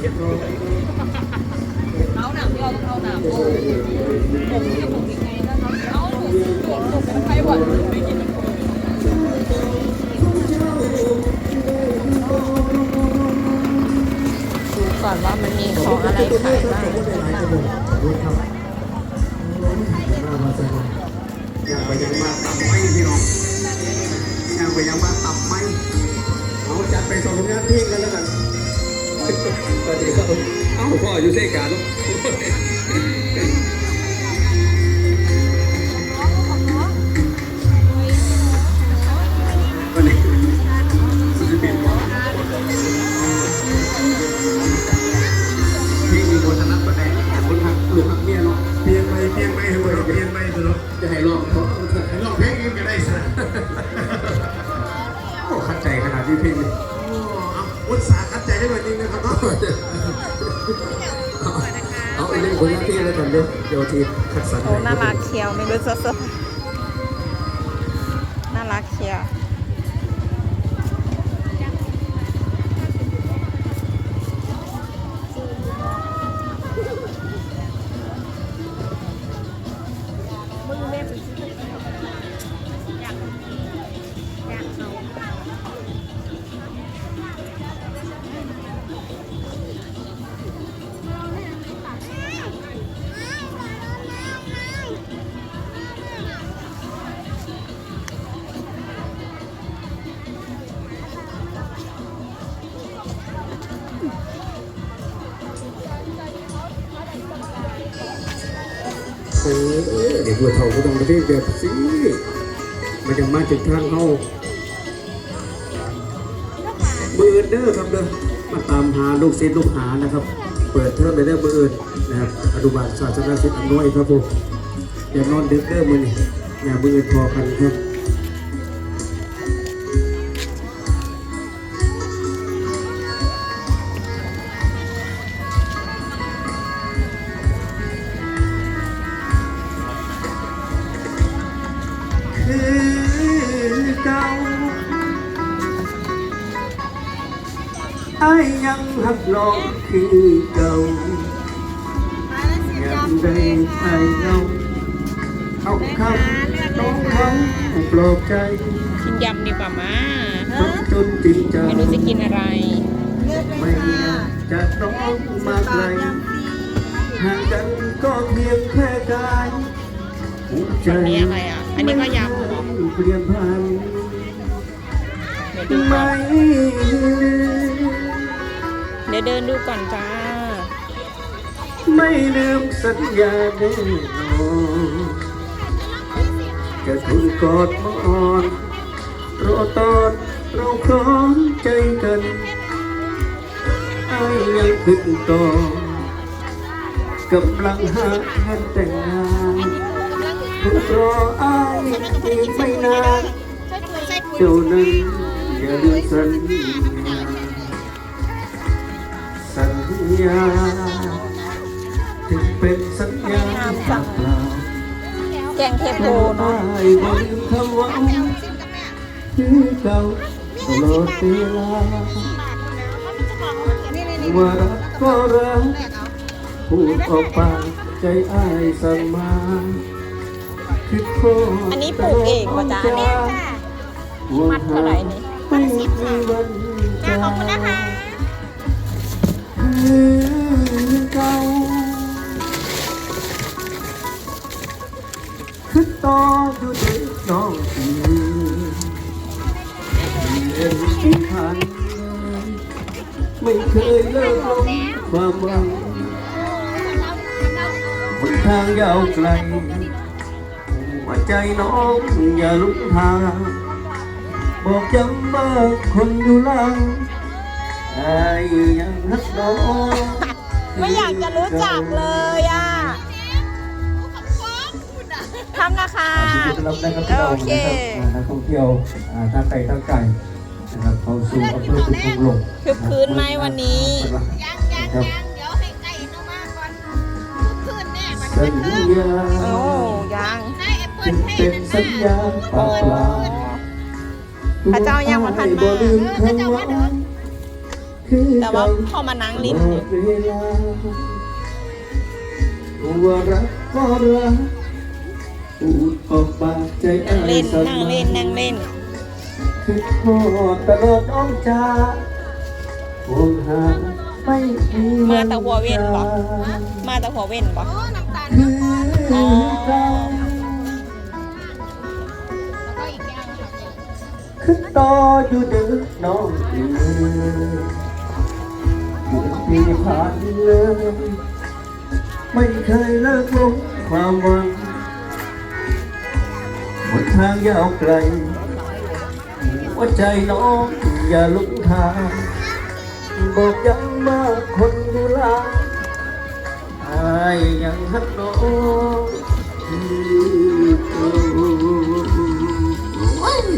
เอาหนังที่เราเอาหนังโอ้ผมจะผมยังไงนะครับเอาผมผมผมเป็นไข้หวัดไม่กินน้ำผมดูก่อนว่ามันมีของอะไรขายบ้างยังไปยังมาตั้ง สวัสดีครับเอ้าพ่ออยู่เซกาลูกวันนี้พี่มีคนชนะประแดงคนหักหรือหักเมียเนาะเปลี่ยนไปเปลี่ยนไปให้เปิดเปลี่ยนไปตัวเนาะจะให้ลองเขาให้ลองเพลงเองก็ได้สิโอ้ขัดใจขนาดที่เพลงเลยเอาอุตส่าห์ ได้แบบนี้นะครับเนาะเอาไปเล่นคนหน้าที่แล้วกันเดี๋ยวเดี๋ยวทีคัดสรรโอ้น่ารักเชียวไม่รู้สดๆ เออเด็กวัวเท่าก็ต้องมาเรียกแบบสิมันจะมาจากทางเฮาเบอร์เด้อครับเด้อมาตามหาลูกศิษย์ลูกหานะครับ เปิดเทอมไปได้เบอร์นะครับอนุบาลศาสนาศิษย์อำนวยครับผมอย่านอนดึกเด้อมื้อนี่อย่าเบอร์พอกันครับ คือเก่าไอ้ยังหักลองคือเก่ายังได้ไอ้เงาเอาคำน้องเขาปลอบใจกินยำดีกว่ามาต้องจนจริงจังไม่รู้จะกินอะไรไม่อยากจะน้องมาไกลห่างกันก็เพียงแค่กายหัวใจอันนี้อะไรอะ อันนี้ก็ยำเหรอเปลี่ยนผ่านเดี๋ยวดูก่อไม่นเดี๋ยวเดินดูก่อนจ้า ไม่ลืมสัญญาแน่นอนจะทุนกอดมอนรอตอนเราพร้อมใจกันไอ้ยังขึ้นต่อกำลังหาเงินแต่งงาน รอไอ้อีกไม่นานเจ้านั้นอย่าลืมสัญญาสัญญาถึงเป็นสัญญาเปล่าแกงเทโพๆเนาะได้บ่ลืมคำหว่าคือเก่าตลอดเวลาว่ารักก็รักพูดออกปากใจอ้ายสั่งมาคื อันนี้ปลูกเองป่ะจ๊ะอันนี้มัดเท่าไหร่นี่ไม่มีวันจาขอบคุณนะคะคือเก่าคือต่ออยู่ในน้องทีเรียนที่ผ่านไม่เคยเลิกลงความหวังบนทางยาวไกล หัวใจน้องอย่าลุกทาง บอกย้ำว่าคนอยู่หลังไอ้ยังรักน้องไม่อยากจะรู้จักเลยอะทำนะคะยินดีต้อนรับนะครับพี่น้องโอเคนะครับนักท่องเที่ยวอ่าทางไกลทางไกลนะครับเข้าสู่อำเภอสุพรรณหลงคึกคืนไหมวันนี้ยังยังยังเดี๋ยวให้ไก่น้องมาก่อนคืนแน่มันสัเป็นญคืนโญาอ้ยังให้แอปเปิ จึลงให้เป็นนั่นสัญน่ะญาเปล่าเปล่าพระเจ้ายังบ่ทันมาบ่ลืมคำว่าคคือแต่ว่าพ่อมานั่งลิ้นหมดเวลาว่ารักก็รักพูดออกปากใจนั่อ้างยเล่นสั่นนั่งเล่นนั่งเล่นคิดทอดตลอดอ้อมจาห่วงหาไม่มีมาแต่หัวเว้นบ่มาแต่หัวเว้นบ่คือเร คือต่ออยู่เดึกน้องเอ๋ยอยู่ปีผ่านเลยไม่เคยเลิกลงความหวังหนทางยาวไกลว่าใจน้องอย่าลุกทางบอกย้ำว่าคนอยู่หลาอายยังฮักน้อง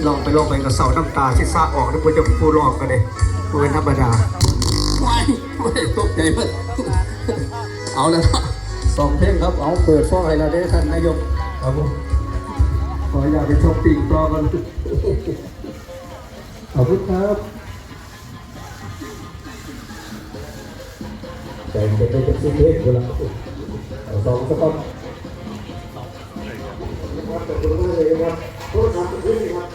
ลองไปลองไปกับเสาน้ำตาที่ซาออกนี่ควรจะฟูลองกันเลยเป็นธรรมดาว้ายว้ายตกใจมากเอาแล้วนะสองเพลงครับ เอาเปิดฟ้องให้เราได้ท่านนายกครับผมขออย่าตไปชมปีกต่อกันขอบคุณครับใจจะไปเป็นสิ่งเล็กเวลาสองสต็อป